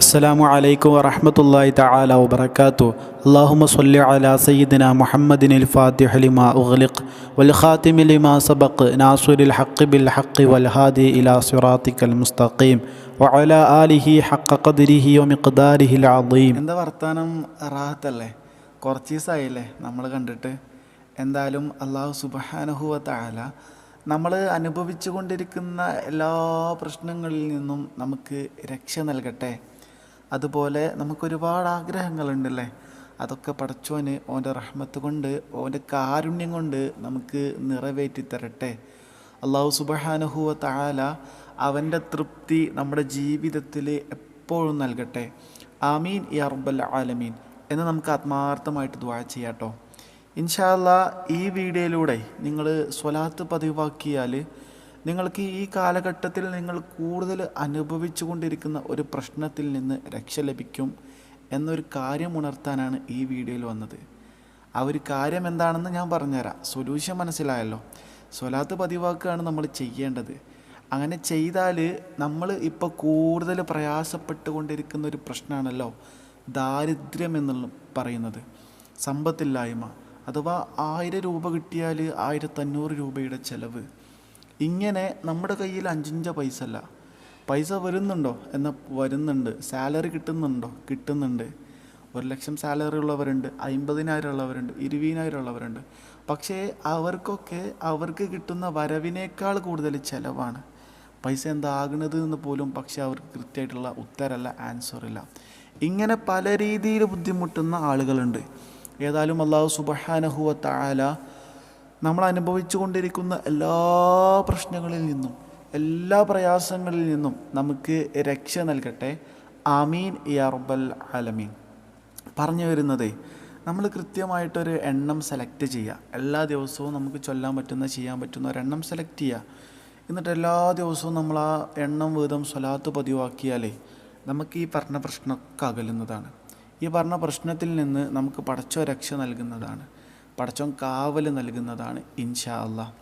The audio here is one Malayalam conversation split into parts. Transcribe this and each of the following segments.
അസ്സാം വലൈക്കും വറഹമത്തല്ലാ തആല വാത്തു അള്ളാഹുമ സല്ലി അല സയ്യിദിന മുഹമ്മദിൻ ഫാത്തിഹ ലിമ ഉഗ്ലിഖ് വൽ ഖാതിമി ലിമ സബഖ് നാസുരിൽ ഹഖ് ബിൽ ഹക്ക് വൽ ഹാദി ഇലാ സിറാത്തിക്കൽ മുസ്തഖീം വഅല ആലിഹി ഹക്ക ഖദ്രിഹി വമിഖ്ദാരിഹിൽ അദീം. എന്താ വർത്താനം റാഹത്തല്ലേ കുറച്ച് ദിവസമായില്ലേ നമ്മൾ കണ്ടിട്ട്. എന്തായാലും അള്ളാഹു സുബ്ഹാനഹു വ താല നമ്മൾ അനുഭവിച്ചു കൊണ്ടിരിക്കുന്ന എല്ലാ പ്രശ്നങ്ങളിൽ നിന്നും നമുക്ക് രക്ഷ നൽകട്ടെ. അതുപോലെ നമുക്കൊരുപാട് ആഗ്രഹങ്ങളുണ്ടല്ലേ? അതൊക്കെ പടച്ചോന് ഓന്റെ റഹ്മത്ത് കൊണ്ട് ഓന്റെ കാരുണ്യം കൊണ്ട് നമുക്ക് നിറവേറ്റി തരട്ടെ. അള്ളാഹു സുബഹാനുഹുവ താല അവന്റെ തൃപ്തി നമ്മുടെ ജീവിതത്തിൽ എപ്പോഴും നൽകട്ടെ. ആമീൻ യാ റബ്ബൽ ആലമീൻ എന്ന് നമുക്ക് ആത്മാർത്ഥമായിട്ട് ദ്വാ ചെയ്യാട്ടോ. ഇൻഷാല്ല ഈ വീഡിയോയിലൂടെ നിങ്ങൾ സ്വലാത്ത് പതിവാക്കിയാൽ നിങ്ങൾക്ക് ഈ കാലഘട്ടത്തിൽ നിങ്ങൾ കൂടുതൽ അനുഭവിച്ചു കൊണ്ടിരിക്കുന്ന ഒരു പ്രശ്നത്തിൽ നിന്ന് രക്ഷ ലഭിക്കും എന്നൊരു കാര്യം ഉണർത്താനാണ് ഈ വീഡിയോയിൽ വന്നത്. ആ ഒരു കാര്യം എന്താണെന്ന് ഞാൻ പറഞ്ഞുതരാം. സൊല്യൂഷൻ മനസ്സിലായല്ലോ. സ്വലാത്ത് പതിവാക്കുകയാണ് നമ്മൾ ചെയ്യേണ്ടത്. അങ്ങനെ ചെയ്താൽ നമ്മൾ ഇപ്പോൾ കൂടുതൽ പ്രയാസപ്പെട്ടുകൊണ്ടിരിക്കുന്ന ഒരു പ്രശ്നമാണല്ലോ ദാരിദ്ര്യം എന്നുള്ള പറയുന്നത്. സമ്പത്തില്ലായ്മ അഥവാ ആയിരം രൂപ കിട്ടിയാൽ ആയിരത്തഞ്ഞൂറ് രൂപയുടെ ചിലവ്. ഇങ്ങനെ നമ്മുടെ കയ്യിൽ അഞ്ചിഞ്ച പൈസ അല്ല പൈസ വരുന്നുണ്ടോ? എന്ന വരുന്നുണ്ട്. സാലറി കിട്ടുന്നുണ്ടോ? കിട്ടുന്നുണ്ട്. ഒരു ലക്ഷം സാലറി ഉള്ളവരുണ്ട് അമ്പതിനായിരം ഉള്ളവരുണ്ട് ഇരുപതിനായിരം ഉള്ളവരുണ്ട്. പക്ഷേ അവർക്കൊക്കെ അവർക്ക് കിട്ടുന്ന വരവിനേക്കാൾ കൂടുതൽ ചിലവാണ്. പൈസ എന്താകുന്നത് എന്ന് പോലും പക്ഷേ അവർക്ക് കൃത്യമായിട്ടുള്ള ഉത്തരമല്ല ആൻസറില്ല ഇങ്ങനെ പല രീതിയിൽ ബുദ്ധിമുട്ടുന്ന ആളുകളുണ്ട്. ഏതായാലും അള്ളാഹു സുബഹാനഹുവ താല നമ്മൾ അനുഭവിച്ചു കൊണ്ടിരിക്കുന്ന എല്ലാ പ്രശ്നങ്ങളിൽ നിന്നും എല്ലാ പ്രയാസങ്ങളിൽ നിന്നും നമുക്ക് രക്ഷ നൽകട്ടെ. ആമീൻ യർബൽ ആലമീൻ. പറഞ്ഞു വരുന്നതേ നമ്മൾ കൃത്യമായിട്ടൊരു എണ്ണം സെലക്ട് ചെയ്യുക എല്ലാ ദിവസവും നമുക്ക് ചൊല്ലാൻ പറ്റുന്ന ചെയ്യാൻ പറ്റുന്ന ഒരെണ്ണം സെലക്ട് ചെയ്യുക എന്നിട്ട് എല്ലാ ദിവസവും നമ്മൾ ആ എണ്ണം വീതം സ്വലാത്ത് പതിവാക്കിയാലേ നമുക്ക് ഈ പറഞ്ഞ പ്രശ്നമൊക്കെ അകലുന്നതാണ്. ഈ പറഞ്ഞ പ്രശ്നത്തിൽ നിന്ന് നമുക്ക് പടച്ചോ രക്ഷ നൽകുന്നതാണ്. പടച്ചോൻ കാവൽ നൽകുന്നതാണ് ഇൻഷാ അല്ല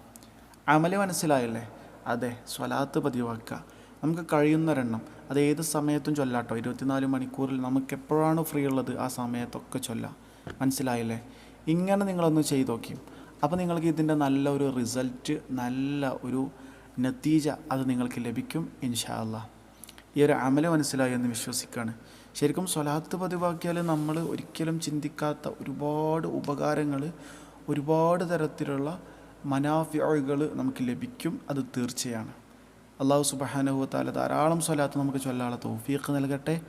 അമൽ മനസ്സിലായല്ലേ? അതെ സ്വലാത്ത് പതിവാക്കുക. നമുക്ക് കഴിയുന്നൊരെണ്ണം അത് ഏത് സമയത്തും ചൊല്ലാട്ടോ? ഇരുപത്തിനാല് മണിക്കൂറിൽ നമുക്ക് എപ്പോഴാണ് ഫ്രീ ഉള്ളത് ആ സമയത്തൊക്കെ ചൊല്ലാം. മനസ്സിലായില്ലേ? ഇങ്ങനെ നിങ്ങളൊന്ന് ചെയ്ത് നോക്കി. അപ്പോൾ നിങ്ങൾക്ക് ഇതിന്റെ നല്ല ഒരു റിസൾട്ട് നല്ല ഒരു നത്തീജ അത് നിങ്ങൾക്ക് ലഭിക്കും ഇൻഷാ അല്ല. ഈ ഒരു അമൽ മനസ്സിലായി എന്ന് വിശ്വസിക്കുകയാണ് ശരിക്കും സ്വലാത്ത് പതിവാക്കിയാൽ നമ്മൾ ഒരിക്കലും ചിന്തിക്കാത്ത ഒരുപാട് ഉപകാരങ്ങൾ ഒരുപാട് തരത്തിലുള്ള മനാഫികൾ നമുക്ക് ലഭിക്കും അത് തീർച്ചയാണ്. അള്ളാഹു സുബഹാനുഭവത്താല താല ധാരാളം സ്വലാത്ത് നമുക്ക് ചൊല്ലാനുള്ള തൗഫീഖ് നൽകട്ടെ.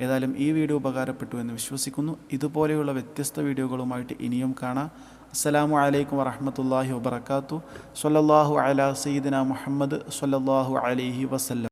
ഏതായാലും ഈ വീഡിയോ ഉപകാരപ്പെട്ടു എന്ന് വിശ്വസിക്കുന്നു. ഇതുപോലെയുള്ള വ്യത്യസ്ത വീഡിയോകളുമായിട്ട് ഇനിയും കാണാം. അസ്സലാമു അലൈക്കും വറഹമത്തല്ലാഹി വബർക്കാത്തു സല്ലല്ലാഹു അലാ സയ്യിദിന മുഹമ്മദ് സല്ലാഹു അലൈഹി വസല്ലം.